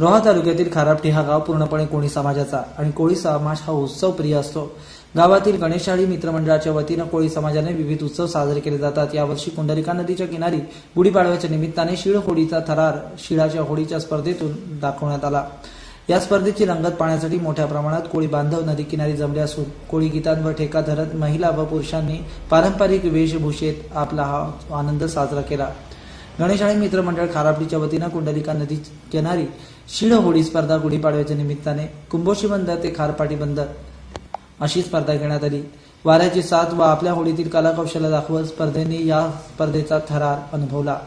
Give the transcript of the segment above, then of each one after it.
रोहा तालुक्यातील खारापटी हा गाव पूर्णपणे कोळी समाजाचा आणि कोळी समाज हा उत्सव प्रिय असतो. गावातील गणेशाळी मित्रमंडळाच्या वतीनं कोळी समाजाने विविध उत्सव साजरे केले जातात. यावर्षी कुंडलिका नदीच्या किनारी गुढीपाडव्याच्या निमित्ताने शिळ होडीचा थरार शिळाच्या होळीच्या स्पर्धेतून दाखवण्यात आला. या स्पर्धेची रंगत पाहण्यासाठी मोठ्या प्रमाणात कोळी बांधव नदी किनारी जमले असून कोळी गीतांवर ठेका धरत महिला व पुरुषांनी पारंपरिक वेशभूषेत आपला हा आनंद साजरा केला. गणेशाळी मित्रमंडळ खारापडीच्या वतीनं कुंडलिका नदी किनारी शिळ होळी स्पर्धा गुढीपाडव्याच्या निमित्ताने कुंभोशी बंदर ते खारपाटी बंदर अशी स्पर्धा घेण्यात आली. वाऱ्याची साथ व आपल्या होळीतील कलाकौशल्य दाखवत स्पर्धेने या स्पर्धेचा थरार अनुभवला.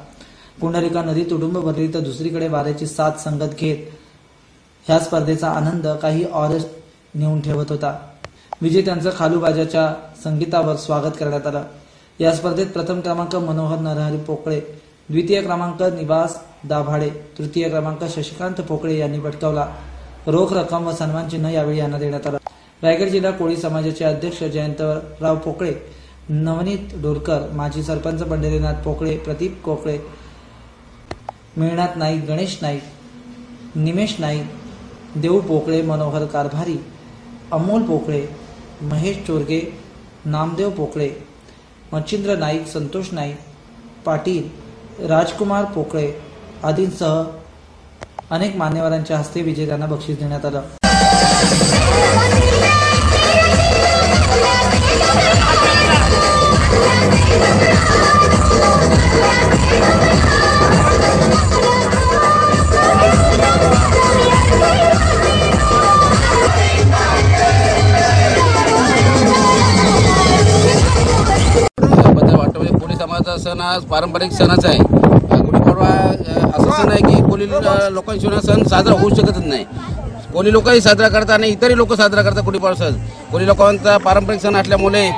कुंडलिका नदी तुडुंब भरली तर दुसरीकडे वाऱ्याची साथ संगत घेत ह्या स्पर्धेचा आनंद काही ऑरच नेऊन ठेवत होता. विजेत्यांचं खालूबाजाच्या संगीतावर स्वागत करण्यात आलं. या स्पर्धेत प्रथम क्रमांक मनोहर नरहरी पोकळे द्वितीय क्रमांक निवास दाभाडे तृतीय क्रमांक शशिकांत पोकळे यांनी पटकावला रोख रक्कम व सन्मान चिन्ह यावेळी यांना देण्यात आलं. रायगड जिल्हा कोळी समाजाचे अध्यक्ष जयंतराव पोकळे नवनीत डोरकर माजी सरपंच पंढरीनाथ पोकळे प्रदीप कोकळे मेळनाथ नाईक गणेश नाईक निमेश नाईक देऊ पोकळे मनोहर कारभारी अमोल पोकळे महेश चोरगे नामदेव पोकळे मच्छिंद्र नाईक संतोष नाईक पाटील राजकुमार पोकळे आदींसह अनेक मान्यवरांच्या हस्ते विजेत्यांना बक्षीस देण्यात आलं. सण हा पारंपरिक सणच आहे. गुढीपाडवा असा सण आहे की कोणी लोकांशिवाय सण साजरा होऊ शकतच नाही. कोणी लोकही साजरा करतात आणि इतरही लोक साजरा करतात गुढीपाडवा सण. कोणी लोकांचा पारंपरिक सण असल्यामुळे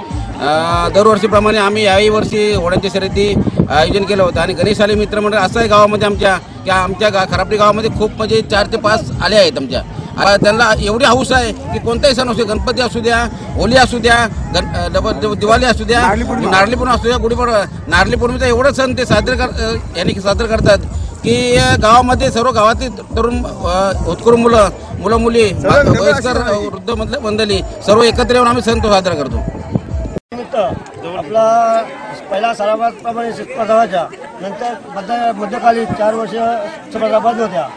दरवर्षीप्रमाणे आम्ही याही वर्षी होड्यांची शर्यती आयोजन केलं होतं. आणि गणेश आले मित्रमंडळ असं आहे गावामध्ये आमच्या की आमच्या गा खरापडी गावामध्ये खूप म्हणजे चार ते पाच आले आहेत आमच्या. त्यांना एवढी हौस आहे की कोणताही सण असू द्या गणपती असू द्या होली असू द्या गण दिवाळी असू द्या नारळी पौर्णिमा. असू द्या गुढीपाडवा नारळी पौर्णिमेचा एवढं सण ते साजरे कर यांनी साजरे करतात की गावामध्ये सर्व गावातील तरुण अ, होतकरू मुलं मुलं मुली वयस्कर वृद्ध मधले मंडळी सर्व एकत्र येऊन आम्ही सण तो साजरा करतो. आपला पहिला सरावाप्रमाणे स्पर्धा व्हायच्या नंतर मध्य मध्यकालीन चार वर्ष स्पर्धा बंद होत्या.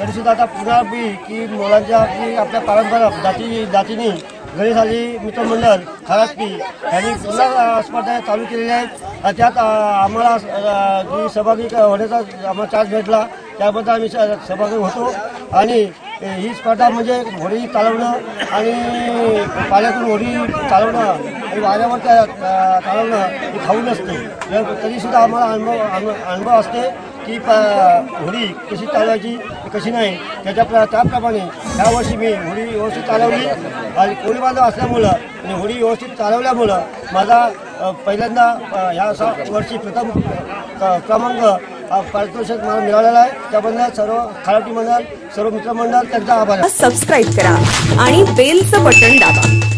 तरी सुद्धा आता पुन्हा बी की मुलांच्या की आपल्या पारंपरिक जाती जातीने घरी झाली मित्रमंडळ खराबकी यांनी पुन्हा स्पर्धा चालू केलेल्या आहेत. त्यात आम्हाला जी सहभागी होण्याचा आम्हाला चान्स भेटला त्याबद्दल आम्ही स- सहभागी होतो. आणि ही स्पर्धा म्हणजे होडी चालवणं आणि पाण्यातून होडी चालवणं आणि वाऱ्यावर त्या- चालवणं ही खाऊ नसते. तरीसुद्धा आम्हाला अनुभव अनुभव असते. की प होडी कशी चालवायची कशी नाही त्याच्या त्याप्रमाणे त्याप्रमाणे यावर्षी मी होळी व्यवस्थित चालवली. आणि कोळी बांधव असल्यामुळं आणि होडी व्यवस्थित चालवल्यामुळं माझा पहिल्यांदा ह्या सा वर्षी प्रथम क- क्रमांक पारितोषिक मला मिळालेला आहे. त्याबद्दल सर्व खराटी मंडळ सर्व मित्रमंडळ त्यांचा आभार सबस्क्राईब करा आणि बेलचं बटन दाबा.